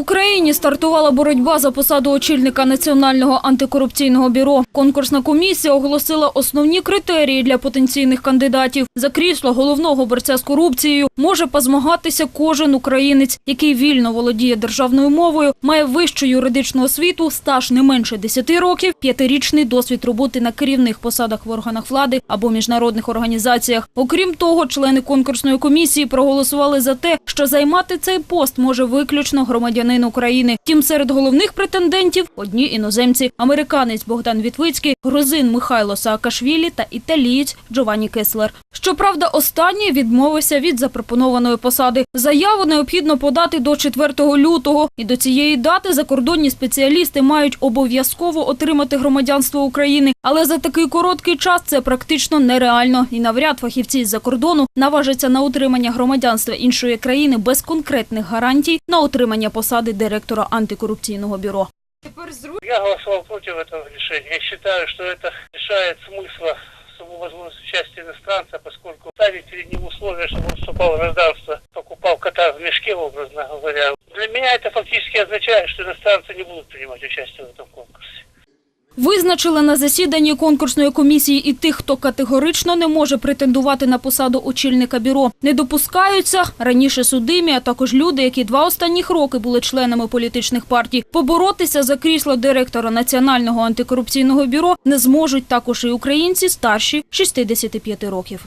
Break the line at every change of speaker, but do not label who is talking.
Україні стартувала боротьба за посаду очільника Національного антикорупційного бюро. Конкурсна комісія оголосила основні критерії для потенційних кандидатів. За крісло головного борця з корупцією може позмагатися кожен українець, який вільно володіє державною мовою, має вищу юридичну освіту, стаж не менше 10 років, п'ятирічний досвід роботи на керівних посадах в органах влади або міжнародних організаціях. Окрім того, члени конкурсної комісії проголосували за те, що займати цей пост може виключно громадянин України. Втім, серед головних претендентів одні іноземці: американець Богдан Вітвицький, грузин Михайло Саакашвілі та італієць Джованні Кеслер. Щоправда, останній відмовився від запропонованої посади. Заяву необхідно подати до 4 лютого, і до цієї дати закордонні спеціалісти мають обов'язково отримати громадянство України. Але за такий короткий час це практично нереально, і навряд фахівці з-за кордону наважаться на отримання громадянства іншої країни без конкретних гарантій на отримання посади директора антикорупційного бюро.
Я голосовал против этого решения. Я считаю, что это лишает смысла саму возможность участия иностранца, поскольку ставить перед ним условия, чтобы он вступал в гражданство, покупал кота в мешке, образно говоря. Для меня это фактически означает, что иностранцы не будут принимать участие в этом конкурсе.
Визначили на засіданні конкурсної комісії і тих, хто категорично не може претендувати на посаду очільника бюро. Не допускаються раніше судимі, а також люди, які два останніх роки були членами політичних партій. Поборотися за крісло директора Національного антикорупційного бюро не зможуть також і українці старші 65 років.